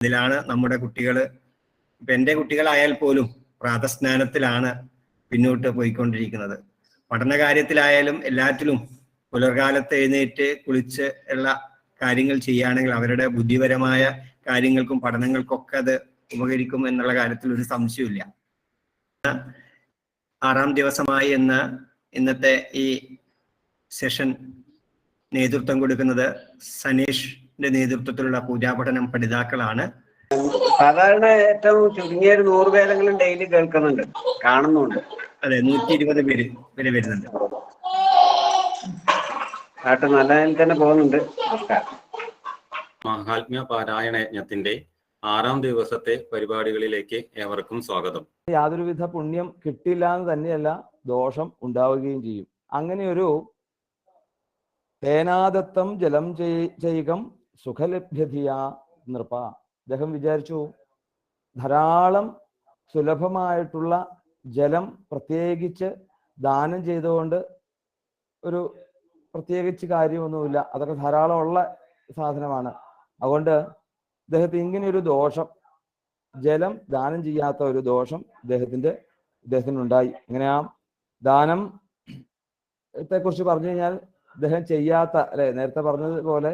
ഇതിലാണ് നമ്മുടെ കുട്ടികൾ ഇപ്പൊ എന്റെ കുട്ടികളായാൽ പോലും പ്രാതസ്നാനത്തിലാണ് പിന്നോട്ട് പോയിക്കൊണ്ടിരിക്കുന്നത്. പഠന കാര്യത്തിലായാലും എല്ലാറ്റിലും പുലർകാലത്ത് എഴുന്നേറ്റ് കുളിച്ച് ഉള്ള കാര്യങ്ങൾ ചെയ്യുകയാണെങ്കിൽ അവരുടെ ബുദ്ധിപരമായ കാര്യങ്ങൾക്കും പഠനങ്ങൾക്കൊക്കെ അത് ഉപകരിക്കും എന്നുള്ള കാര്യത്തിൽ ഒരു സംശയമില്ല ആറാം ദിവസമായി എന്ന് ഇന്നത്തെ ഈ സെഷൻ നേതൃത്വം കൊടുക്കുന്നത് സനീഷിന്റെ നേതൃത്വത്തിലുള്ള പൂജാപഠനം പഠിതാക്കളാണ്. സാധാരണ ഏറ്റവും ചുരുങ്ങിയ ഒരു നൂറ് പേരെങ്കിലും ഡെയിലി കേൾക്കുന്നുണ്ട് കാണുന്നുണ്ട്. അതെ നൂറ്റി ഇരുപത് പേര് വരെ വരുന്നുണ്ട്. പാട്ട് നല്ല നിലയിൽ തന്നെ പോകുന്നുണ്ട്. നമസ്കാരം മഹാത്മ്യ പാരായണ യജ്ഞത്തിന്റെ ആറാം ദിവസത്തെ പരിപാടികളിലേക്ക് ഏവർക്കും സ്വാഗതം. യാതൊരുവിധ പുണ്യം കിട്ടില്ല എന്ന് തന്നെയല്ല ദോഷം ഉണ്ടാവുകയും ചെയ്യും. അങ്ങനെ ഒരു തേനാദത്തം ജലം ചെയ്- ചെയ്കം സുഖലഭ്യധിയ നൃപ അദ്ദേഹം വിചാരിച്ചു ധാരാളം സുലഭമായിട്ടുള്ള ജലം പ്രത്യേകിച്ച് ദാനം ചെയ്തുകൊണ്ട് ഒരു പ്രത്യേകിച്ച് കാര്യമൊന്നുമില്ല. അതൊക്കെ ധാരാളം ഉള്ള സാധനമാണ്. അതുകൊണ്ട് ഇദ്ദേഹത്തിന് ഇങ്ങനെ ഒരു ദോഷം ജലം ദാനം ചെയ്യാത്ത ഒരു ദോഷം ഇദ്ദേഹത്തിന്റെ ഇദ്ദേഹത്തിനുണ്ടായി. എങ്ങനെയാ ദാനം കുറിച്ച് പറഞ്ഞു കഴിഞ്ഞാൽ ഇദ്ദേഹം ചെയ്യാത്ത അല്ലെ നേരത്തെ പറഞ്ഞതുപോലെ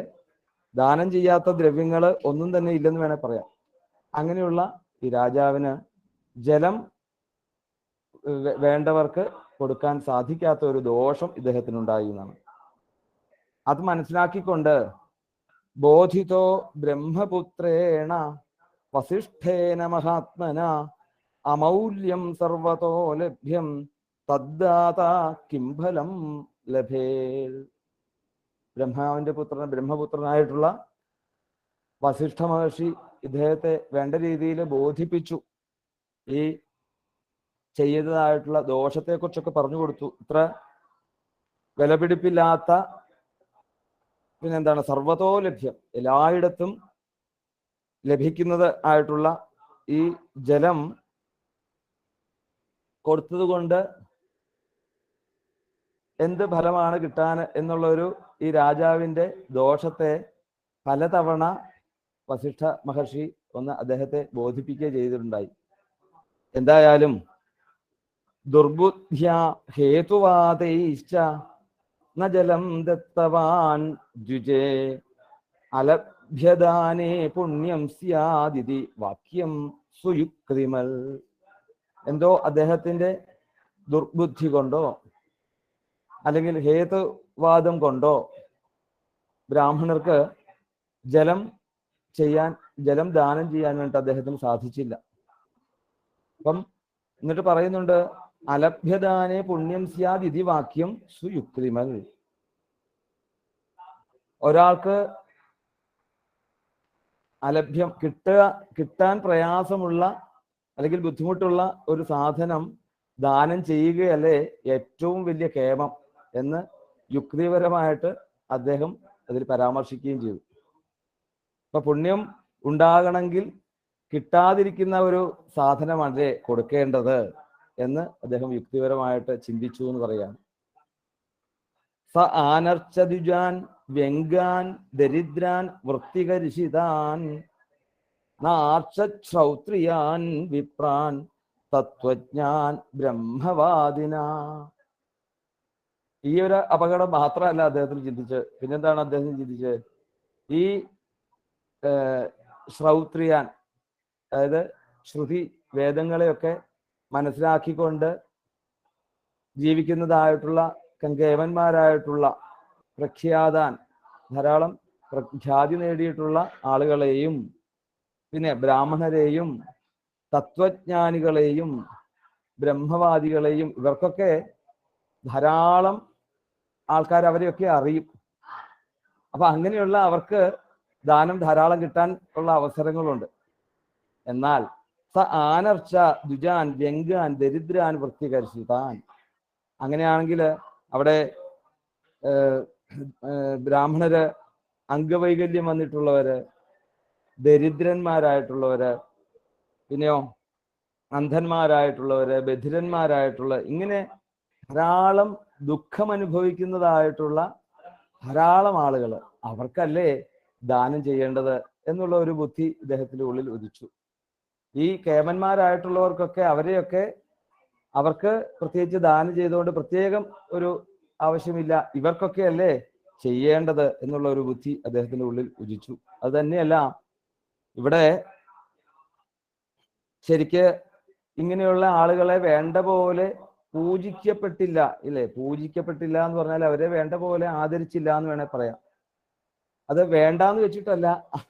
ദാനം ചെയ്യാത്ത ദ്രവ്യങ്ങൾ ഒന്നും തന്നെ ഇല്ലെന്ന് വേണേൽ പറയാം. അങ്ങനെയുള്ള ഈ രാജാവിന് ജലം വേണ്ടവർക്ക് കൊടുക്കാൻ സാധിക്കാത്ത ഒരു ദോഷം ഇദ്ദേഹത്തിനുണ്ടായി എന്നാണ്. അത് മനസ്സിലാക്കിക്കൊണ്ട് ബോധിതോ ബ്രഹ്മപുത്രേണ വസിഷ്ഠേന മഹാത്മന അമൗല്യം സർവതോ ലഭ്യം തദ്ദാത കിംഫലം ലഭേ ബ്രഹ്മാവിന്റെ പുത്രൻ ബ്രഹ്മപുത്രനായിട്ടുള്ള വസിഷ്ഠ മഹർഷി ഇദ്ദേഹത്തെ വേണ്ട രീതിയിൽ ബോധിപ്പിച്ചു. ഈ ചെയ്തതായിട്ടുള്ള ദോഷത്തെക്കുറിച്ചൊക്കെ പറഞ്ഞു കൊടുത്തു. ഇത്ര വിലപിടിപ്പില്ലാത്ത പിന്നെന്താണ്? സർവതോ ലഭ്യം. എല്ലായിടത്തും ലഭിക്കുന്നത് ആയിട്ടുള്ള ഈ ജലം കൊടുത്തത് കൊണ്ട് എന്ത് ഫലമാണ് കിട്ടാൻ എന്നുള്ള ഒരു ഈ രാജാവിന്റെ ദോഷത്തെ പലതവണ വസിഷ്ഠ മഹർഷി ഒന്ന് അദ്ദേഹത്തെ ബോധിപ്പിക്കുക ചെയ്തിട്ടുണ്ടായി. എന്തായാലും ദുർബുദ്ധ്യ ഹേതുവാദൈശ്ച ന ജലം ദത്തവാൻ ദ്വിജേ അലഭ്യദാനേ പുണ്യം സ്യാദിതി വാക്യം സുയുക്തിമൽ. എന്തോ അദ്ദേഹത്തിന്റെ ദുർബുദ്ധി കൊണ്ടോ അല്ലെങ്കിൽ ഹേതുവാദം കൊണ്ടോ ബ്രാഹ്മണർക്ക് ജലം ചെയ്യാൻ ജലം ദാനം ചെയ്യാൻ വേണ്ടി അദ്ദേഹത്തിന് സാധിച്ചില്ല. അപ്പം എന്നിട്ട് പറയുന്നുണ്ട് അലഭ്യദാനെ പുണ്യം സ്യാദ് ഇതി വാക്യം സുയുക്തിമൽ. ഒരാൾക്ക് അലഭ്യം കിട്ടുക കിട്ടാൻ പ്രയാസമുള്ള അല്ലെങ്കിൽ ബുദ്ധിമുട്ടുള്ള ഒരു സാധനം ദാനം ചെയ്യുകയല്ലേ ഏറ്റവും വലിയ കേമം. എന്ന് യുക്തിപരമായിട്ട് അദ്ദേഹം അതിൽ പരാമർശിക്കുകയും ചെയ്തു. അപ്പൊ പുണ്യം ഉണ്ടാകണമെങ്കിൽ കിട്ടാതിരിക്കുന്ന ഒരു സാധനമല്ലേ കൊടുക്കേണ്ടത് എന്ന് അദ്ദേഹം യുക്തിപരമായിട്ട് ചിന്തിച്ചു എന്ന് പറയാണ് സ ആനർച്ചതുജാൻ വ്യങ്കാൻ ദരിദ്രാൻ വൃത്തികരിഷിതാൻ നാർച്ഛൗത്രിയാൻ വിപ്രാൻ തത്വജ്ഞാൻ ബ്രഹ്മവാദിന. ഈ ഒരു അപകടം മാത്രമല്ല അദ്ദേഹത്തിന് ചിന്തിച്ച് പിന്നെന്താണ് അദ്ദേഹം ചിന്തിച്ചത്? ഈ ശ്രൗത്രിയാൻ അതായത് ശ്രുതി വേദങ്ങളെയൊക്കെ മനസ്സിലാക്കിക്കൊണ്ട് ജീവിക്കുന്നതായിട്ടുള്ള കങ്കേവന്മാരായിട്ടുള്ള പ്രഖ്യാതാൻ ധാരാളം പ്രഖ്യാതി നേടിയിട്ടുള്ള ആളുകളെയും പിന്നെ ബ്രാഹ്മണരെയും തത്വജ്ഞാനികളെയും ബ്രഹ്മവാദികളെയും ഇവർക്കൊക്കെ ധാരാളം ആൾക്കാർ അവരെയൊക്കെ അറിയും. അപ്പൊ അങ്ങനെയുള്ള അവർക്ക് ദാനം ധാരാളം കിട്ടാൻ ഉള്ള അവസരങ്ങളുണ്ട്. എന്നാൽ സ ആനർച്ച ദുജാൻ വ്യങ്കാൻ ദരിദ്രാൻ വൃത്തികരിച്ചിതാൻ അങ്ങനെയാണെങ്കിൽ അവിടെ ബ്രാഹ്മണര് അംഗവൈകല്യം വന്നിട്ടുള്ളവര് ദരിദ്രന്മാരായിട്ടുള്ളവര് പിന്നെയോ അന്ധന്മാരായിട്ടുള്ളവര് ബധിരന്മാരായിട്ടുള്ള ഇങ്ങനെ ധാരാളം ദുഃഖം അനുഭവിക്കുന്നതായിട്ടുള്ള ധാരാളം ആളുകൾ അവർക്കല്ലേ ദാനം ചെയ്യേണ്ടത് എന്നുള്ള ഒരു ബുദ്ധി ഇദ്ദേഹത്തിന്റെ ഉള്ളിൽ ഉദിച്ചു. ഈ കേമന്മാരായിട്ടുള്ളവർക്കൊക്കെ അവരെയൊക്കെ അവർക്ക് പ്രത്യേകിച്ച് ദാനം ചെയ്തുകൊണ്ട് പ്രത്യേകം ഒരു ആവശ്യമില്ല. ഇവർക്കൊക്കെ അല്ലേ ചെയ്യേണ്ടത് എന്നുള്ള ഒരു ബുദ്ധി അദ്ദേഹത്തിന്റെ ഉള്ളിൽ ഉദിച്ചു. അത് തന്നെയല്ല ഇവിടെ ശരിക്ക് ഇങ്ങനെയുള്ള ആളുകളെ വേണ്ട പോലെ പൂജിക്കപ്പെട്ടില്ല ഇല്ലേ? പൂജിക്കപ്പെട്ടില്ല എന്ന് പറഞ്ഞാൽ അവരെ വേണ്ട പോലെ ആദരിച്ചില്ല എന്ന് വേണേൽ പറയാം. അത് വേണ്ടാന്ന് വെച്ചിട്ടല്ല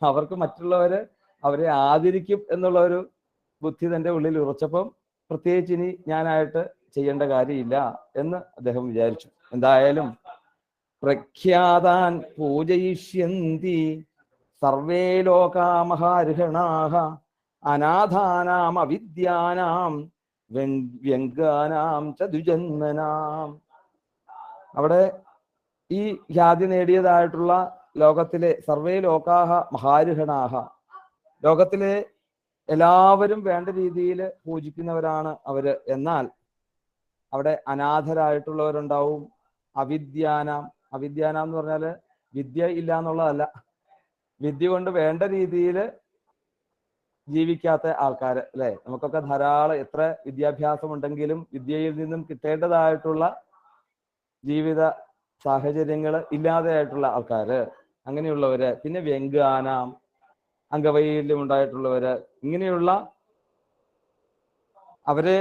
അവർക്ക് മറ്റുള്ളവര് അവരെ ആദരിക്കും എന്നുള്ള ഒരു ബുദ്ധി തന്റെ ഉള്ളിൽ ഉറച്ചപ്പം പ്രത്യേകിച്ച് ഇനി ഞാനായിട്ട് ചെയ്യേണ്ട കാര്യമില്ല എന്ന് അദ്ദേഹം വിചാരിച്ചു. എന്തായാലും പ്രഖ്യാതാൻ പൂജയിഷ്യന്തി സർവേ ലോകാ മഹാർഹണാഹ അനാഥാനാം അവിദ്യാനാം വ്യങ്- വ്യംഗാനാം ചതുജന്മനാം. അവിടെ ഈ ഖ്യാതി നേടിയതായിട്ടുള്ള ലോകത്തിലെ സർവേ ലോകാഹ മഹാരുഹണാഹ ലോകത്തിലെ എല്ലാവരും വേണ്ട രീതിയിൽ പൂജിക്കുന്നവരാണ് അവർ. എന്നാൽ അവിടെ അനാഥരായിട്ടുള്ളവരുണ്ടാവും. അവിദ്യാനാം. അവിദ്യാനാം എന്ന് പറഞ്ഞാൽ വിദ്യ ഇല്ല എന്നുള്ളതല്ല വിദ്യ കൊണ്ട് വേണ്ട രീതിയിൽ ജീവിക്കാത്ത ആൾക്കാർ അല്ലെ? നമുക്കൊക്കെ ധാരാളം എത്ര വിദ്യാഭ്യാസം ഉണ്ടെങ്കിലും വിദ്യയിൽ നിന്നും കിട്ടേണ്ടതായിട്ടുള്ള ജീവിത സാഹചര്യങ്ങൾ ഇല്ലാതെയായിട്ടുള്ള ആൾക്കാര് അങ്ങനെയുള്ളവര് പിന്നെ വെങ്കാനാം അംഗവൈകല്യം ഉണ്ടായിട്ടുള്ളവര് ഇങ്ങനെയുള്ള അവരെ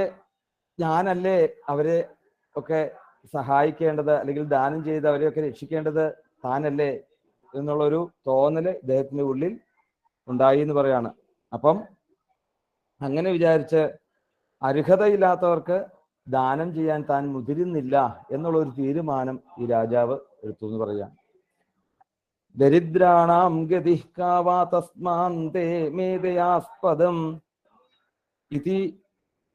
ഞാനല്ലേ അവരെ ഒക്കെ സഹായിക്കേണ്ടത് അല്ലെങ്കിൽ ദാനം ചെയ്ത് അവരെയൊക്കെ രക്ഷിക്കേണ്ടത് താനല്ലേ? എന്നുള്ളൊരു തോന്നൽ ഇദ്ദേഹത്തിന്റെ ഉള്ളിൽ ഉണ്ടായി എന്ന് പറയാണ്. അപ്പം അങ്ങനെ വിചാരിച്ച് അർഹതയില്ലാത്തവർക്ക് ദാനം ചെയ്യാൻ താൻ മുതിരുന്നില്ല എന്നുള്ള ഒരു തീരുമാനം ഈ രാജാവ് എടുത്തു എന്ന് പറയാം. ദരിദ്രാണാം ഗതി കാവാ തസ്മാന്തേ മേധയാസ്പദം ഇതി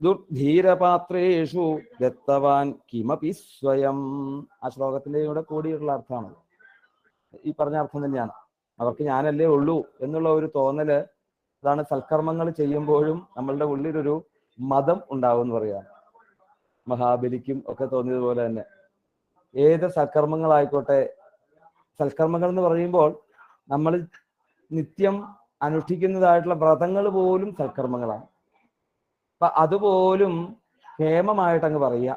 ദുർധീരപാത്രേഷു ദത്തവാൻ കിമപി സ്വയം. ആ ശ്ലോകത്തിന്റെ കൂടെ കൂടിയുള്ള അർത്ഥമാണ്. ഈ പറഞ്ഞ അർത്ഥം തന്നെയാണ്. അവർക്ക് ഞാനല്ലേ ഉള്ളൂ എന്നുള്ള ഒരു തോന്നൽ അതാണ് സൽക്കർമ്മങ്ങൾ ചെയ്യുമ്പോഴും നമ്മളുടെ ഉള്ളിലൊരു മതം ഉണ്ടാവും എന്ന് പറയാം. മഹാബലിക്കും ഒക്കെ തോന്നിയതുപോലെ തന്നെ. ഏത് സൽക്കർമ്മങ്ങളായിക്കോട്ടെ സൽക്കർമ്മങ്ങൾ എന്ന് പറയുമ്പോൾ നമ്മൾ നിത്യം അനുഷ്ഠിക്കുന്നതായിട്ടുള്ള വ്രതങ്ങൾ പോലും സൽക്കർമ്മങ്ങളാണ്. അപ്പൊ അതുപോലും ക്ഷേമമായിട്ടങ്ങ് പറയുക.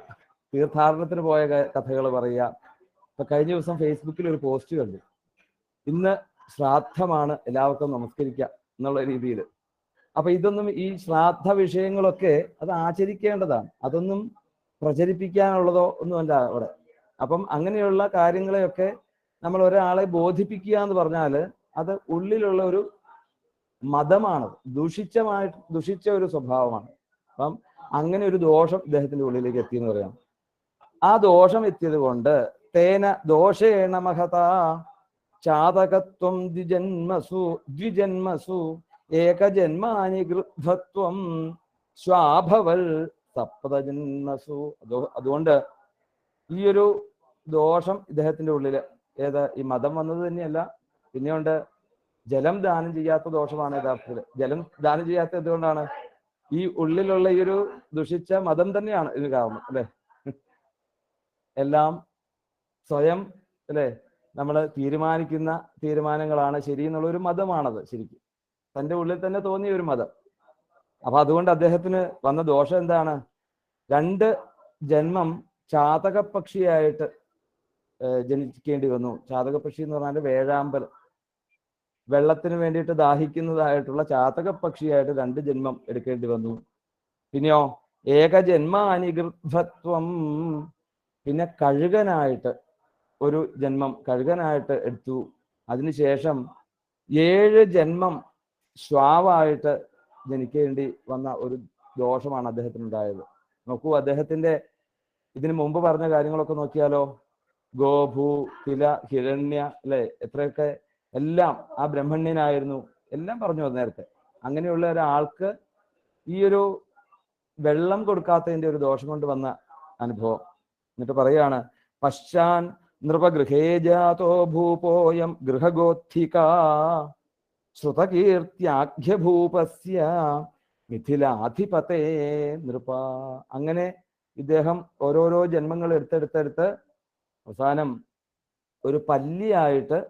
തീർത്ഥാടനത്തിന് പോയ കഥകൾ പറയുക. ഇപ്പൊ കഴിഞ്ഞ ദിവസം ഫേസ്ബുക്കിൽ ഒരു പോസ്റ്റ് കണ്ടു. ഇന്ന് ശ്രാദ്ധമാണ് എല്ലാവർക്കും നമസ്കരിക്കുക എന്നുള്ള രീതിയിൽ. അപ്പൊ ഇതൊന്നും ഈ ശ്രാദ്ധ വിഷയങ്ങളൊക്കെ അത് ആചരിക്കേണ്ടതാണ്. അതൊന്നും പ്രചരിപ്പിക്കാനുള്ളതോ ഒന്നും അല്ല അവിടെ. അപ്പം അങ്ങനെയുള്ള കാര്യങ്ങളെയൊക്കെ നമ്മൾ ഒരാളെ ബോധിപ്പിക്കുക എന്ന് പറഞ്ഞാൽ അത് ഉള്ളിലുള്ള ഒരു മതമാണ്. ദുഷിച്ചമായി ദുഷിച്ച ഒരു സ്വഭാവമാണ്. അപ്പം അങ്ങനെ ഒരു ദോഷം ഇദ്ദേഹത്തിന്റെ ഉള്ളിലേക്ക് എത്തി എന്ന് പറയാം. ആ ദോഷം എത്തിയത് കൊണ്ട് തേന ദോഷേണ മഹത ചാതകത്വം ദ്വിജന്മസു ദ്വിജന്മസു ഏകജന്മാനി ഗൃഹത്വം സ്വാഭവൽ സപ്തജന്മസു. അതോ അതുകൊണ്ട് ഈ ഒരു ദോഷം ഇദ്ദേഹത്തിന്റെ ഉള്ളിൽ. ഏത് ഈ മതം വന്നത് തന്നെയല്ല. പിന്നെയുണ്ട് ജലം ദാനം ചെയ്യാത്ത ദോഷമാണ് യഥാർത്ഥത്തിൽ ജലം ദാനം ചെയ്യാത്ത എന്തുകൊണ്ടാണ്? ഈ ഉള്ളിലുള്ള ഈ ഒരു ദുഷിച്ച മതം തന്നെയാണ് ഇത് കാരണം അല്ലെ? എല്ലാം സ്വയം അല്ലെ? നമ്മൾ തീരുമാനിക്കുന്ന തീരുമാനങ്ങളാണ് ശരി എന്നുള്ള ഒരു മതമാണത് ശരിക്കും. തന്റെ ഉള്ളിൽ തന്നെ തോന്നിയ ഒരു മതം. അപ്പൊ അതുകൊണ്ട് അദ്ദേഹത്തിന് വന്ന ദോഷം എന്താണ്? രണ്ട് ജന്മം ചാതകപക്ഷിയായിട്ട് ജനിക്കേണ്ടി വന്നു. ചാതകപക്ഷി എന്ന് പറഞ്ഞാൽ വേഴാമ്പൽ. വെള്ളത്തിന് വേണ്ടിയിട്ട് ദാഹിക്കുന്നതായിട്ടുള്ള ചാതകപക്ഷിയായിട്ട് രണ്ട് ജന്മം എടുക്കേണ്ടി വന്നു. പിന്നെയോ ഏകജന്മാനികൃത്വം പിന്നെ കഴുകനായിട്ട് ഒരു ജന്മം കഴുകനായിട്ട് എടുത്തു. അതിനുശേഷം ഏഴ് ജന്മം ശ്വാവായിട്ട് ജനിക്കേണ്ടി വന്ന ഒരു ദോഷമാണ് അദ്ദേഹത്തിന് ഉണ്ടായത് നോക്കൂ അദ്ദേഹത്തിന്റെ ഇതിനു മുമ്പ് പറഞ്ഞ കാര്യങ്ങളൊക്കെ നോക്കിയാലോ? ഗോഭൂ തില ഹിരണ്യ അല്ലെ? എത്രയൊക്കെ എല്ലാം ആ ബ്രഹ്മണ്യനായിരുന്നു. എല്ലാം പറഞ്ഞു നേരത്തെ. അങ്ങനെയുള്ള ഒരാൾക്ക് ഈ ഒരു വെള്ളം കൊടുക്കാത്തതിന്റെ ഒരു ദോഷം കൊണ്ട് വന്ന അനുഭവം. എന്നിട്ട് പറയാണ് പശ്ചാൻ നൃപഗൃഹേ ജാതോ ഭൂപോയം ഗൃഹഗോത്ഥിക. ശ്രുതകീർത്തിയാഖ്യഭൂപസ്യ മിഥിലാധിപതേ നൃപ. അങ്ങനെ ഇദ്ദേഹം ഓരോരോ ജന്മങ്ങൾ എടുത്തെടുത്തെടുത്ത് അവസാനം ഒരു പല്ലിയായിട്ട്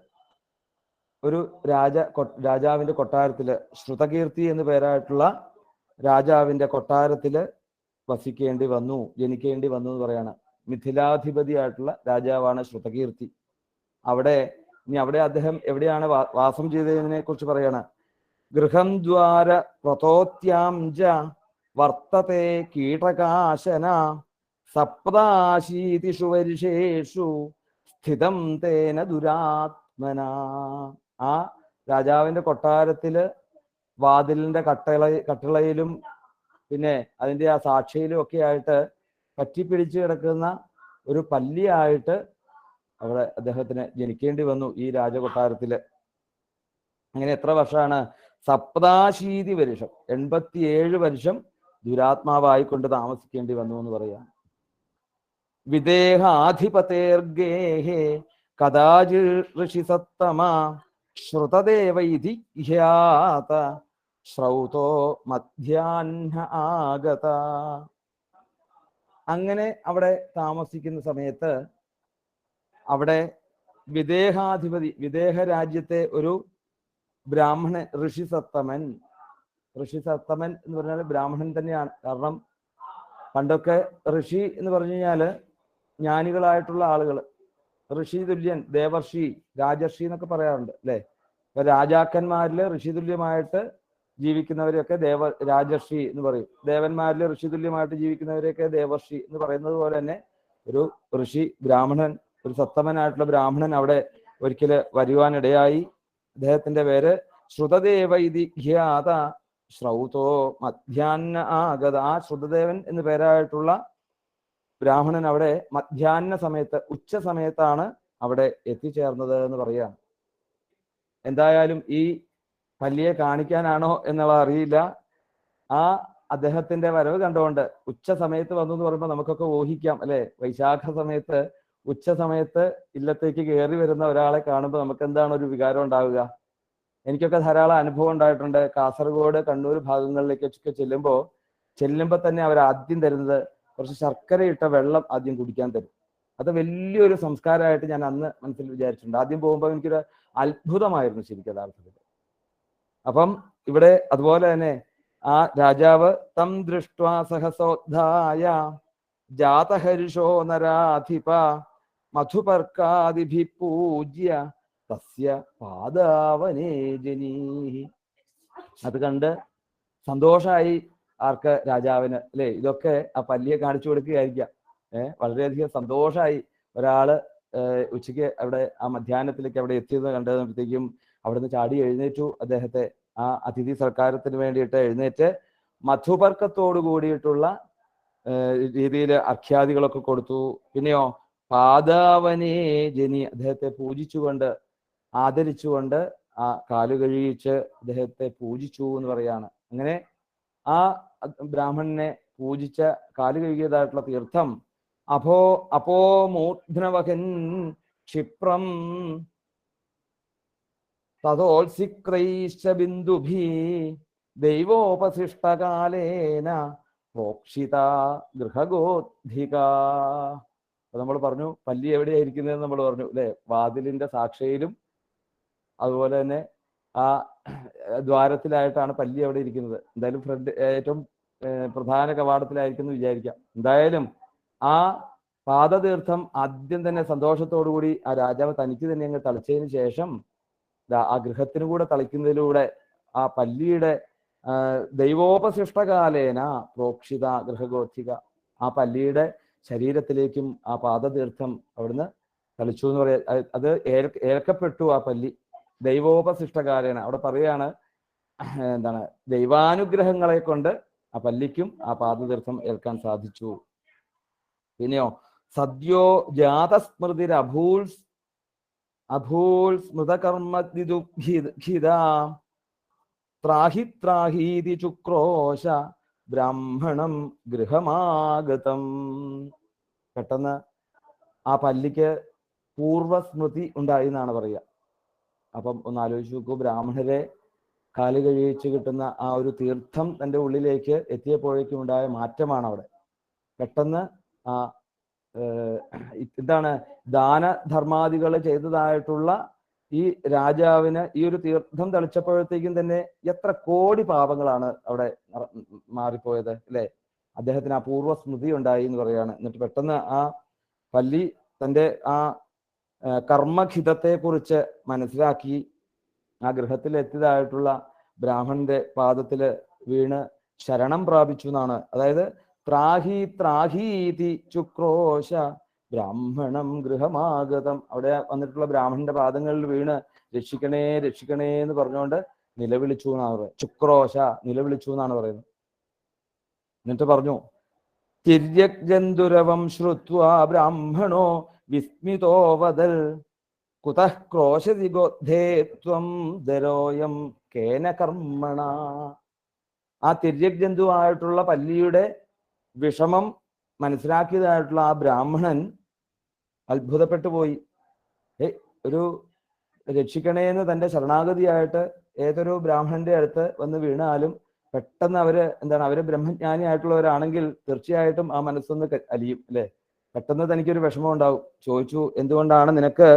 ഒരു രാജ രാജാവിന്റെ കൊട്ടാരത്തിൽ ശ്രുതകീർത്തി എന്ന് പേരായിട്ടുള്ള രാജാവിന്റെ കൊട്ടാരത്തിൽ വസിക്കേണ്ടി വന്നു ജനിക്കേണ്ടി വന്നു എന്ന് പറയാണ്. മിഥിലാധിപതിയായിട്ടുള്ള രാജാവാണ് ശ്രുതകീർത്തി. അവിടെ ഇനി അവിടെ അദ്ദേഹം എവിടെയാണ് വാസം ചെയ്തതിനെ കുറിച്ച് പറയാണ്. ഗൃഹം ദ്വാര പ്രതോത്യാംജ വർത്തത്തെ കീടകാശന സപ്താശീതിഷു വർഷേഷു സ്ഥിതം തേന ദുരാത്മന. ആ രാജാവിന്റെ കൊട്ടാരത്തിൽ വാതിലിന്റെ കട്ടള കട്ടിളയിലും പിന്നെ അതിന്റെ ആ സാക്ഷിയിലും ഒക്കെ ആയിട്ട് പറ്റിപ്പിടിച്ച് കിടക്കുന്ന ഒരു പല്ലിയായിട്ട് അവിടെ അദ്ദേഹത്തിന് ജനിക്കേണ്ടി വന്നു ഈ രാജകൊട്ടാരത്തിൽ. അങ്ങനെ എത്ര വർഷമാണ്? സപ്താശീതി വർഷം എൺപത്തിയേഴ് വർഷം ദുരാത്മാവായിക്കൊണ്ട് താമസിക്കേണ്ടി വന്നു എന്ന് പറയാം. വിദേഹാധിപതേർഗേഹേ കഥാചി ഋഷി സത്തമ ശ്രുതദേവൈതി ഹ്യാത ശ്രൗതോ മധ്യാഹ്ന ആഗത. അങ്ങനെ അവിടെ താമസിക്കുന്ന സമയത്ത് അവിടെ വിദേഹാധിപതി വിദേഹ രാജ്യത്തെ ഒരു ബ്രാഹ്മണൻ ഋഷി സത്തമൻ ഋഷി സത്തമൻ എന്ന് പറഞ്ഞാൽ ബ്രാഹ്മണൻ തന്നെയാണ്. കാരണം പണ്ടൊക്കെ ഋഷി എന്ന് പറഞ്ഞു കഴിഞ്ഞാൽ ജ്ഞാനികളായിട്ടുള്ള ആളുകൾ ഋഷി തുല്യൻ ദേവർഷി രാജർഷി എന്നൊക്കെ പറയാറുണ്ട് അല്ലെ? രാജാക്കന്മാരിൽ ഋഷി തുല്യമായിട്ട് ജീവിക്കുന്നവരെയൊക്കെ ദേവ രാജർഷി എന്ന് പറയും. ദേവന്മാരിൽ ഋഷി തുല്യമായിട്ട് ജീവിക്കുന്നവരെയൊക്കെ ദേവർഷി എന്ന് പറയുന്നത് പോലെ തന്നെ ഒരു ഋഷി ബ്രാഹ്മണൻ ഒരു സത്തമനായിട്ടുള്ള ബ്രാഹ്മണൻ അവിടെ ഒരിക്കൽ വരുവാനിടയായി. അദ്ദേഹത്തിന്റെ പേര് ശ്രുതദേവ ഇതി ഖ്യാത ശ്രൗതോ മധ്യാന്ന ആഗത. ആ ശ്രുതദേവൻ എന്ന് പേരായിട്ടുള്ള ബ്രാഹ്മണൻ അവിടെ മധ്യാന്ന സമയത്ത് ഉച്ച സമയത്താണ് അവിടെ എത്തിച്ചേർന്നത് എന്ന് പറയാണ് എന്തായാലും ഈ പല്ലിയെ കാണിക്കാനാണോ എന്നുള്ള അറിയില്ല. ആ അദ്ദേഹത്തിന്റെ വരവ് കണ്ടുകൊണ്ട് ഉച്ച സമയത്ത് വന്നു എന്ന് പറയുമ്പോൾ നമുക്കൊക്കെ ഊഹിക്കാം അല്ലെ? വൈശാഖ സമയത്ത് ഉച്ച സമയത്ത് ഇല്ലത്തേക്ക് കയറി വരുന്ന ഒരാളെ കാണുമ്പോൾ നമുക്ക് എന്താണ് ഒരു വികാരം ഉണ്ടാവുക? എനിക്കൊക്കെ ധാരാളം അനുഭവം ഉണ്ടായിട്ടുണ്ട്. കാസർഗോഡ് കണ്ണൂർ ഭാഗങ്ങളിലേക്കൊക്കെ ചെല്ലുമ്പോൾ ചെല്ലുമ്പോൾ തന്നെ അവർ ആദ്യം തരുന്നത് കുറച്ച് ശർക്കര ഇട്ട വെള്ളം ആദ്യം കുടിക്കാൻ തരും. അത് വലിയൊരു സംസ്കാരമായിട്ട് ഞാൻ അന്ന് മനസ്സിൽ വിചാരിച്ചിട്ടുണ്ട്. ആദ്യം പോകുമ്പോൾ എനിക്കൊരു അത്ഭുതമായിരുന്നു ശരിക്കും യഥാർത്ഥത്തിൽ. അപ്പം ഇവിടെ അതുപോലെ തന്നെ ആ രാജാവ് തം ദൃഷ്ട്വാ സഹസോദ്ധായ ജാതഹരിഷോ നരാധിപ മധുപർക്കാദിഭി പൂജ്യ തസ്യ പാദാവനേ ജനീ. അത് കണ്ട് സന്തോഷമായി ആർക്ക് രാജാവിന് അല്ലെ? ഇതൊക്കെ ആ പല്ലിയെ കാണിച്ചു കൊടുക്കുകയായിരിക്കാം. ഏഹ് വളരെയധികം സന്തോഷമായി ഒരാൾ ഉച്ചയ്ക്ക് അവിടെ ആ മധ്യാഹ്നത്തിലേക്ക് അവിടെ എത്തിയത് കണ്ടപ്പോഴത്തേക്കും അവിടുന്ന് ചാടി എഴുന്നേറ്റു. അദ്ദേഹത്തെ ആ അതിഥി സൽക്കാരത്തിന് വേണ്ടിയിട്ട് എഴുന്നേറ്റ് മധുപർക്കത്തോടു കൂടിയിട്ടുള്ള രീതിയിൽ അഖ്യാതികളൊക്കെ കൊടുത്തു. പിന്നെയോ പാദാവനേ ജനി അദ്ദേഹത്തെ പൂജിച്ചുകൊണ്ട് ആദരിച്ചുകൊണ്ട് ആ കാലുകഴിയിച്ച് അദ്ദേഹത്തെ പൂജിച്ചു എന്ന് പറയാണ്. അങ്ങനെ ആ ബ്രാഹ്മണനെ പൂജിച്ച കാലു കഴുകിയതായിട്ടുള്ള തീർത്ഥം അപ്പോ അപ്പോ മൂർധ്നവഹൻ ക്ഷിപ്രം തതോത്സിക്രൈശ്ച ബിന്ദുഭി ദൈവോപശിഷ്ടകാലേന പ്രോക്ഷിത ഗൃഹഗോധിക അപ്പൊ നമ്മൾ പറഞ്ഞു പല്ലി എവിടെയായിരിക്കുന്നതെന്ന് നമ്മൾ പറഞ്ഞു അല്ലെ? വാതിലിന്റെ സാക്ഷയിലും അതുപോലെ തന്നെ ആ ദ്വാരത്തിലായിട്ടാണ് പല്ലി അവിടെ ഇരിക്കുന്നത്. എന്തായാലും ഫ്രണ്ട് ഏറ്റവും പ്രധാന കവാടത്തിലായിരിക്കും എന്ന് വിചാരിക്കാം. എന്തായാലും ആ പാദതീർത്ഥം ആദ്യം തന്നെ സന്തോഷത്തോടു കൂടി ആ രാജാവ് തനിക്ക് തന്നെ അങ്ങ് തളിച്ചതിന് ശേഷം ആ ഗൃഹത്തിനു കൂടെ തളിക്കുന്നതിലൂടെ ആ പല്ലിയുടെ ദൈവോപശിഷ്ടകാലേന പ്രോക്ഷിത ഗൃഹഗോധിക ആ പല്ലിയുടെ ശരീരത്തിലേക്കും ആ പാദതീർത്ഥം അവിടുന്ന് തളിച്ചു എന്ന് പറയാ അത് ഏൽക്കപ്പെട്ടു ആ പല്ലി. ദൈവോപശിഷ്ടകാലേന അവിടെ പറയാണ് എന്താണ് ദൈവാനുഗ്രഹങ്ങളെ കൊണ്ട് ആ പല്ലിക്കും ആ പാദതീർത്ഥം ഏൽക്കാൻ സാധിച്ചു. പിന്നെയോ സദ്യോ ജാതസ്മൃതിർ അഭൂൽ സ്മൃതകർമ്മിതാഹിത്രാഹീതി ത്രാഹി ചുക്രോശ ബ്രാഹ്മണം ഗൃഹമാഗതം. പെട്ടെന്ന് ആ പല്ലിക്ക് പൂർവസ്മൃതി ഉണ്ടായി എന്നാണ് പറയുക. അപ്പം ഒന്ന് ആലോചിച്ച് നോക്കൂ ബ്രാഹ്മണരെ കാൽ കഴിയിച്ച് കിട്ടുന്ന ആ ഒരു തീർത്ഥം തന്റെ ഉള്ളിലേക്ക് എത്തിയപ്പോഴേക്കും ഉണ്ടായ മാറ്റമാണ് അവിടെ. പെട്ടെന്ന് ആ എന്താണ് ദാനധർമാദികൾ ചെയ്തതായിട്ടുള്ള ഈ രാജാവിന് ഈ ഒരു തീർത്ഥം തെളിച്ചപ്പോഴത്തേക്കും തന്നെ എത്ര കോടി പാപങ്ങളാണ് അവിടെ മറ- മാറിപ്പോയത് അല്ലെ? അദ്ദേഹത്തിന് അപൂർവ സ്മൃതി ഉണ്ടായി എന്ന് പറയാണ്. എന്നിട്ട് പെട്ടെന്ന് ആ പല്ലി തന്റെ ആ കർമ്മഖിതത്തെ കുറിച്ച് മനസ്സിലാക്കി. ആ ഗൃഹത്തിൽ എത്തിയതായിട്ടുള്ള ബ്രാഹ്മണന്റെ പാദത്തിൽ വീണ് ശരണം പ്രാപിച്ചു എന്നാണ്. അതായത് ത്രാഹി ത്രാഹീതി ചുക്രോശ ബ്രാഹ്മണം ഗൃഹമാഗതം. അവിടെ വന്നിട്ടുള്ള ബ്രാഹ്മണന്റെ പാദങ്ങളിൽ വീണ് രക്ഷിക്കണേ രക്ഷിക്കണേ എന്ന് പറഞ്ഞുകൊണ്ട് നിലവിളിച്ചു എന്നാണ് പറയുന്നത്. ചുക്രോശ നിലവിളിച്ചു എന്നാണ് പറയുന്നത്. എന്നിട്ട് പറഞ്ഞു തിര്യജന്തുരവം ശ്രുത്വ ബ്രാഹ്മണോ വിസ്മിതോ വദൽ. കുതഃ ക്രോശതി ഗോദ്ധേ ത്വം ദരോയം കേന കർമ്മണ. ആ തിര്യജന്തുവായിട്ടുള്ള പല്ലിയുടെ വിഷമം മനസ്സിലാക്കിയതായിട്ടുള്ള ആ ബ്രാഹ്മണൻ അത്ഭുതപ്പെട്ടു പോയി. ഏ ഒരു രക്ഷിക്കണേ എന്ന് തന്റെ ശരണാഗതിയായിട്ട് ഏതൊരു ബ്രാഹ്മണന്റെ അടുത്ത് വന്ന് വീണാലും പെട്ടെന്ന് അവർ എന്താണ് അവർ ബ്രഹ്മജ്ഞാനിയായിട്ടുള്ളവരാണെങ്കിൽ തീർച്ചയായിട്ടും ആ മനസ്സൊന്ന് അലിയും അല്ലെ? പെട്ടെന്ന് തനിക്കൊരു വിഷമം ഉണ്ടാവും ചോദിച്ചു എന്തുകൊണ്ടാണ് നിനക്ക്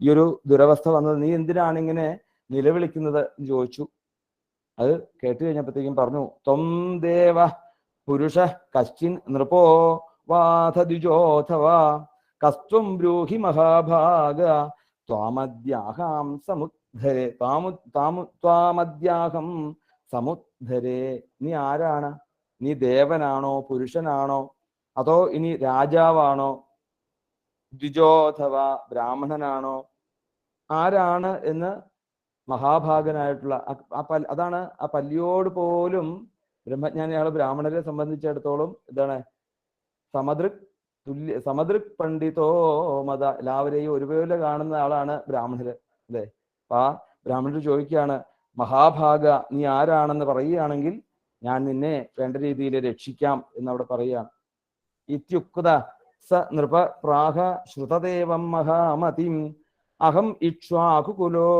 ഈ ഒരു ദുരവസ്ഥ വന്നത്? നീ എന്തിനാണ് ഇങ്ങനെ നിലവിളിക്കുന്നത്? ചോദിച്ചു. അത് കേട്ട് കഴിഞ്ഞപ്പോഴത്തേക്കും പറഞ്ഞു ത്വം ദേവ പുരുഷ കശ്ചിൻ നൃപോ വാഥദ്വിജോഥവാ കസ്ത്വം ബ്രൂഹി മഹാഭാഗ ത്വാമദ്യാഹാം സമുദ്ധരെ താമു താമു ത്വാമദ്യാഹം സമുദ്ധരെ. നീ ആരാണ്? നീ ദേവനാണോ? പുരുഷനാണോ? അതോ ഇനി രാജാവാണോ? ദ്വിജോഥവ ബ്രാഹ്മണനാണോ? ആരാണ് എന്ന് മഹാഭാഗനായിട്ടുള്ള അതാണ് ആ പല്ലിയോട് പോലും ബ്രഹ്മജ്ഞാനിയാൾ ബ്രാഹ്മണരെ സംബന്ധിച്ചിടത്തോളം ഇതാണ് സമദൃക് തുല്യ സമദൃക് പണ്ഡിതോ മത എല്ലാവരെയും ഒരുപോലെ കാണുന്ന ആളാണ് ബ്രാഹ്മണര് അല്ലെ? അപ്പൊ ആ ബ്രാഹ്മണർ ചോദിക്കുകയാണ് മഹാഭാഗ നീ ആരാണെന്ന് പറയുകയാണെങ്കിൽ ഞാൻ നിന്നെ വേണ്ട രീതിയിൽ രക്ഷിക്കാം എന്നവിടെ പറയുകയാണ്. ഇത്യുക്ത സ നൃപ പ്രാഹ ശ്രുതദേവം മഹാമതിം അഹം ഇക്ഷ്വാകുകുലോ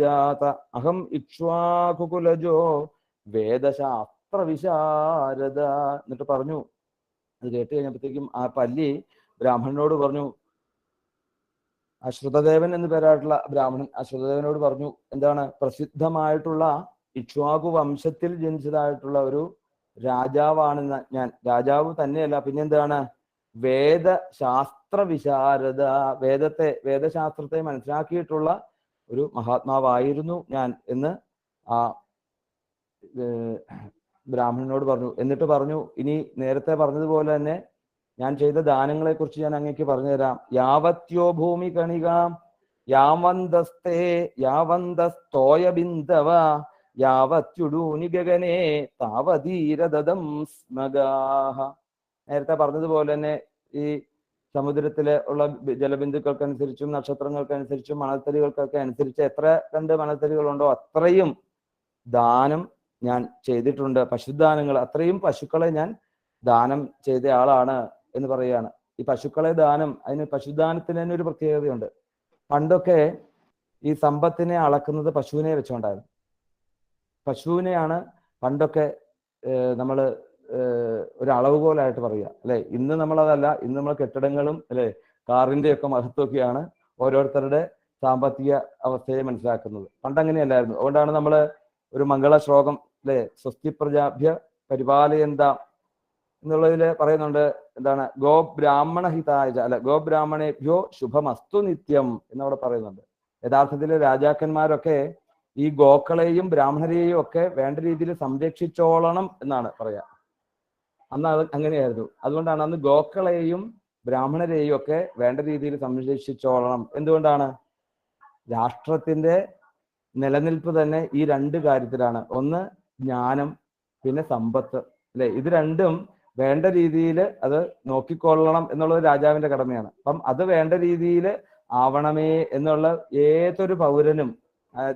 ജാത അഹം ഇക്ഷ്വാകുകുലജോ വേദശാസ്ത്ര വിശാരദ എന്നിട്ട് പറഞ്ഞു. അത് കേട്ട് കഴിഞ്ഞപ്പോഴത്തേക്കും ആ പല്ലി ബ്രാഹ്മണനോട് പറഞ്ഞു അശ്രുതദേവൻ എന്ന് പേരായിട്ടുള്ള ബ്രാഹ്മണൻ അശ്രുതദേവനോട് പറഞ്ഞു എന്താണ് പ്രസിദ്ധമായിട്ടുള്ള ഇക്ഷ്വാകു വംശത്തിൽ ജനിച്ചതായിട്ടുള്ള ഒരു രാജാവാണെന്ന് ഞാൻ രാജാവ് തന്നെയല്ല പിന്നെന്താണ്? വേദശാസ്ത്ര വിശാരദ വേദത്തെ വേദശാസ്ത്രത്തെ മനസ്സിലാക്കിയിട്ടുള്ള ഒരു മഹാത്മാവായിരുന്നു ഞാൻ എന്ന് ആ ബ്രാഹ്മണനോട് പറഞ്ഞു. എന്നിട്ട് പറഞ്ഞു ഇനി നേരത്തെ പറഞ്ഞതുപോലെ തന്നെ ഞാൻ ചെയ്ത ദാനങ്ങളെ കുറിച്ച് ഞാൻ അങ്ങേക്ക് പറഞ്ഞുതരാം. യാവത്യോ ഭൂമി കണികാം യാവന്തസ്തേ യാവന്തസ്തോയ ബിന്ദവ യാവത്യുടൂനി ഗഗനേ താവതീരദം സ്മഗാഹ. നേരത്തെ പറഞ്ഞതുപോലെ തന്നെ ഈ സമുദ്രത്തിലെ ഉള്ള ജലബിന്ദുക്കൾക്കനുസരിച്ചും നക്ഷത്രങ്ങൾക്കനുസരിച്ചും മണൽത്തരികൾക്കൊക്കെ അനുസരിച്ച് എത്ര രണ്ട് മണൽത്തരികളുണ്ടോ അത്രയും ദാനം ഞാൻ ചെയ്തിട്ടുണ്ട്. പശുദാനങ്ങൾ അത്രയും പശുക്കളെ ഞാൻ ദാനം ചെയ്ത ആളാണ് എന്ന് പറയുകയാണ്. ഈ പശുക്കളെ ദാനം അതിന് പശുദാനത്തിന് തന്നെ ഒരു പ്രത്യേകതയുണ്ട്. പണ്ടൊക്കെ ഈ സമ്പത്തിനെ അളക്കുന്നത് പശുവിനെ വെച്ചുകൊണ്ടായിരുന്നു. പശുവിനെയാണ് പണ്ടൊക്കെ നമ്മൾ ഒരു അളവുകോലായിട്ട് പറയുക. അല്ലെ? ഇന്ന് നമ്മളതല്ല ഇന്ന് നമ്മൾ കെട്ടിടങ്ങളും അല്ലെ കാറിന്റെ ഒക്കെ മഹത്വമൊക്കെയാണ് ഓരോരുത്തരുടെ സാമ്പത്തിക അവസ്ഥയെ മനസ്സിലാക്കുന്നത്. പണ്ട് അങ്ങനെയല്ലായിരുന്നു അതുകൊണ്ടാണ് നമ്മൾ ഒരു മംഗള ശ്ലോകം അല്ലെ സ്വസ്തി പ്രജാഭ്യ പരിപാലയന്ത എന്നുള്ളതിൽ പറയുന്നുണ്ട് എന്താണ് ഗോ ബ്രാഹ്മണ ഹിതായ അല്ല ഗോ ബ്രാഹ്മണേഭ്യോ ശുഭമസ്തു നിത്യം എന്നവിടെ പറയുന്നുണ്ട്. യഥാർത്ഥത്തിൽ രാജാക്കന്മാരൊക്കെ ഈ ഗോക്കളെയും ബ്രാഹ്മണരെയും ഒക്കെ വേണ്ട രീതിയിൽ സംരക്ഷിച്ചോളണം എന്നാണ് പറയാ. അന്ന് അത് അങ്ങനെയായിരുന്നു. അതുകൊണ്ടാണ് അന്ന് ഗോക്കളെയും ബ്രാഹ്മണരെയും ഒക്കെ വേണ്ട രീതിയിൽ സംരക്ഷിച്ചോളണം. എന്തുകൊണ്ടാണ്? രാഷ്ട്രത്തിന്റെ നിലനിൽപ്പ് തന്നെ ഈ രണ്ട് കാര്യത്തിലാണ്. ഒന്ന് ജ്ഞാനം പിന്നെ സമ്പത്ത് അല്ലെ? ഇത് രണ്ടും വേണ്ട രീതിയിൽ അത് നോക്കിക്കൊള്ളണം എന്നുള്ളത് രാജാവിന്റെ കടമയാണ്. അപ്പം അത് വേണ്ട രീതിയിൽ ആവണമേ എന്നുള്ള ഏതൊരു പൗരനും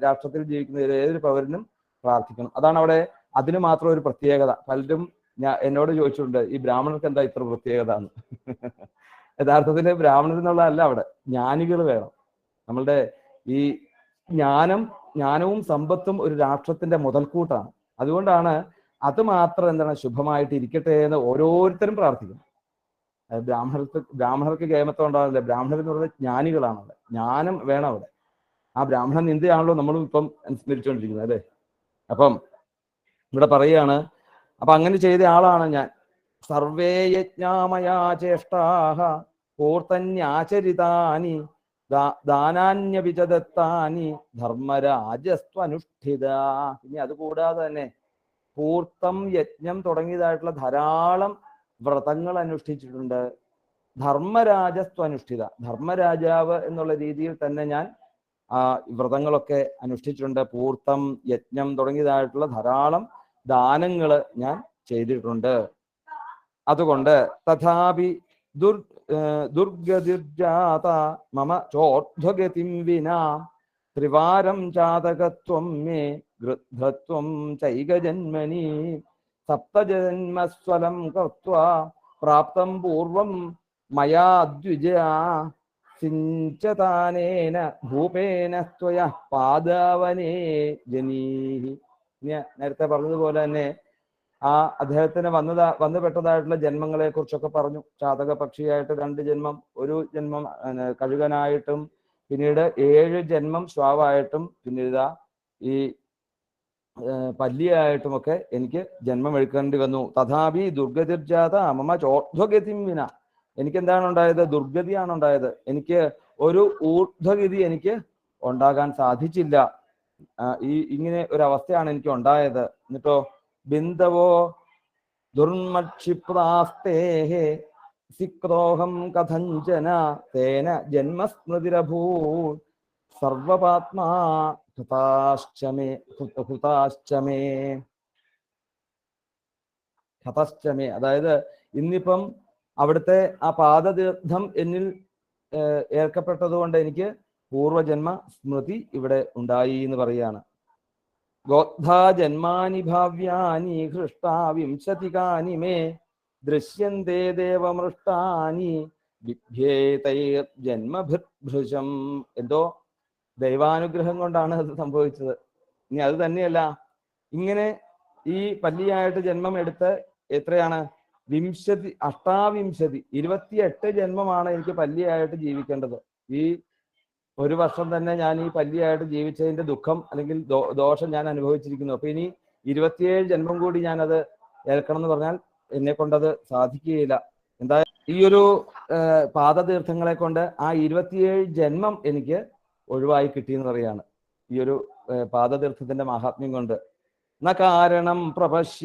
രാഷ്ട്രത്തിൽ ജീവിക്കുന്ന ഏതൊരു പൗരനും പ്രാർത്ഥിക്കണം. അതാണ് അവിടെ അതിന് മാത്രം ഒരു പ്രത്യേകത. പലരും ഞാൻ എന്നോട് ചോദിച്ചിട്ടുണ്ട് ഈ ബ്രാഹ്മണർക്ക് എന്താ ഇത്ര പ്രത്യേകത? എന്ന്. യഥാർത്ഥത്തിൽ ബ്രാഹ്മണർ എന്നുള്ളതല്ല അവിടെ. ജ്ഞാനികൾ വേണം. നമ്മളുടെ ഈ ജ്ഞാനം ജ്ഞാനവും സമ്പത്തും ഒരു രാഷ്ട്രത്തിന്റെ മുതൽക്കൂട്ടാണ്. അതുകൊണ്ടാണ് അത് മാത്രം എന്താണ് ശുഭമായിട്ട് ഇരിക്കട്ടെ എന്ന് ഓരോരുത്തരും പ്രാർത്ഥിക്കും ബ്രാഹ്മണർക്ക് ബ്രാഹ്മണർക്ക് കേമത്വം ഉണ്ടാവില്ല ബ്രാഹ്മണർ എന്ന് പറയുന്നത് ജ്ഞാനികളാണ് അവിടെ. ജ്ഞാനം വേണം അവിടെ. ആ ബ്രാഹ്മണ നിന്ദയാണല്ലോ നമ്മളും ഇപ്പം അനുസ്മരിച്ചുകൊണ്ടിരിക്കുന്നത് അല്ലേ? അപ്പം ഇവിടെ പറയുകയാണ് അപ്പൊ അങ്ങനെ ചെയ്ത ആളാണ് ഞാൻ. സർവേ യജ്ഞാമയാ ചേഷ്ടാഹ പൂർത്തന്യാചരിതാനി ദാനാന്യവിചദത്താനി ധർമ്മരാജസ്വനുഷ്ഠിത ഇനി അതുകൂടാതെ തന്നെ പൂർത്തം യജ്ഞം തുടങ്ങിയതായിട്ടുള്ള ധാരാളം വ്രതങ്ങൾ അനുഷ്ഠിച്ചിട്ടുണ്ട്. ധർമ്മരാജസ്വനുഷ്ഠിത ധർമ്മരാജാവ് എന്നുള്ള രീതിയിൽ തന്നെ ഞാൻ വ്രതങ്ങളൊക്കെ അനുഷ്ഠിച്ചിട്ടുണ്ട്. പൂർത്തം യജ്ഞം തുടങ്ങിയതായിട്ടുള്ള ധാരാളം ദാനങ്ങൾ ഞാൻ ചെയ്തിട്ടുണ്ട്. അതുകൊണ്ട് തഥാപി ദുർ ദുർഗതിർജാത മമ ചോർധ്വഗതിം വിനാ. ത്രിവാരം ജാതകത്വം മേ ഗൃദ്ധത്വം ചൈകജന്മനി. സപ്തജന്മസ്വലം കൃത്വ പ്രാപ്തം പൂർവം മയാ ദ്വിജ. സിഞ്ചതാനേന ഭൂപേന ത്വയ പാദാവനേ ജനീഹി. നേരത്തെ പറഞ്ഞതുപോലെ തന്നെ ആ അദ്ദേഹത്തിന് വന്നതാ വന്നു പെട്ടതായിട്ടുള്ള ജന്മങ്ങളെ കുറിച്ചൊക്കെ പറഞ്ഞു. ചാതക പക്ഷിയായിട്ട് രണ്ട് ജന്മം ഒരു ജന്മം കഴുകനായിട്ടും പിന്നീട് ഏഴ് ജന്മം സ്വാവായിട്ടും പിന്നീട് ഈ പല്ലിയായിട്ടുമൊക്കെ എനിക്ക് ജന്മം എടുക്കേണ്ടി വന്നു. തഥാപി ദുർഗതിർജാത മമ ചോർധ്വഗതിം വിന. എനിക്ക് എന്താണ് ഉണ്ടായത്? ദുർഗതിയാണ് ഉണ്ടായത്. എനിക്ക് ഒരു ഊർധ്വഗതി എനിക്ക് ഉണ്ടാകാൻ സാധിച്ചില്ല. ഈ ഇങ്ങനെ ഒരു അവസ്ഥയാണ് എനിക്ക് ഉണ്ടായത്. എന്നിട്ടോ ബിന്ദവോ ദുർമക്ഷിപ്രാസ്തേ സിക്രോഹം കഥഞ്ചന തേന ജന്മസ്മൃതിരഭൂ സർവപാത്മാ ഹൃതാശ്ചമേ ഹൃതാശ്ചമേ. ഹതശ്ചമേ. അതായത് ഇന്നിപ്പം അവിടുത്തെ ആ പാദതീർത്ഥം എന്നിൽ ഏർക്കപ്പെട്ടതുകൊണ്ട് ഏർക്കപ്പെട്ടത് കൊണ്ട് എനിക്ക് പൂർവജന്മ സ്മൃതി ഇവിടെ ഉണ്ടായി എന്ന് പറയാണ് ഗോദ്ധാ ജന്മാനി ഭാവ്യാനി ഹൃഷ്ടാ വിംശതികാനി മേ ദൃശ്യന്തേ ദേവമൃഷ്ടാനി വിഭ്യേതൈർ ജന്മഭിർഭൃശം എന്തോ ദൈവാനുഗ്രഹം കൊണ്ടാണ് അത് സംഭവിച്ചത്. ഇനി അത് തന്നെയല്ല. ഇങ്ങനെ ഈ പല്ലിയായിട്ട് ജന്മം എടുത്ത് എത്രയാണ്? വിംശതി അഷ്ടാവിംശതി ഇരുപത്തിയെട്ട് ജന്മമാണ് എനിക്ക് പല്ലിയായിട്ട് ജീവിക്കേണ്ടത്. ഈ ഒരു വർഷം തന്നെ ഞാൻ ഈ പല്ലിയായിട്ട് ജീവിച്ചതിന്റെ ദുഃഖം അല്ലെങ്കിൽ ദോഷം ഞാൻ അനുഭവിച്ചിരിക്കുന്നു. അപ്പൊ ഇനി ഇരുപത്തിയേഴ് ജന്മം കൂടി ഞാൻ അത് ഏൽക്കണം എന്ന് പറഞ്ഞാൽ എന്നെ കൊണ്ടത് സാധിക്കുകയില്ല. എന്താ ഈ ഒരു പാദതീർത്ഥങ്ങളെ കൊണ്ട് ആ ഇരുപത്തിയേഴ് ജന്മം എനിക്ക് ഒഴിവായി കിട്ടിയെന്ന് പറയാണ് ഈ ഒരു പാദതീർത്ഥത്തിന്റെ മഹാത്മ്യം കൊണ്ട്. കാരണം പ്രപശ്യ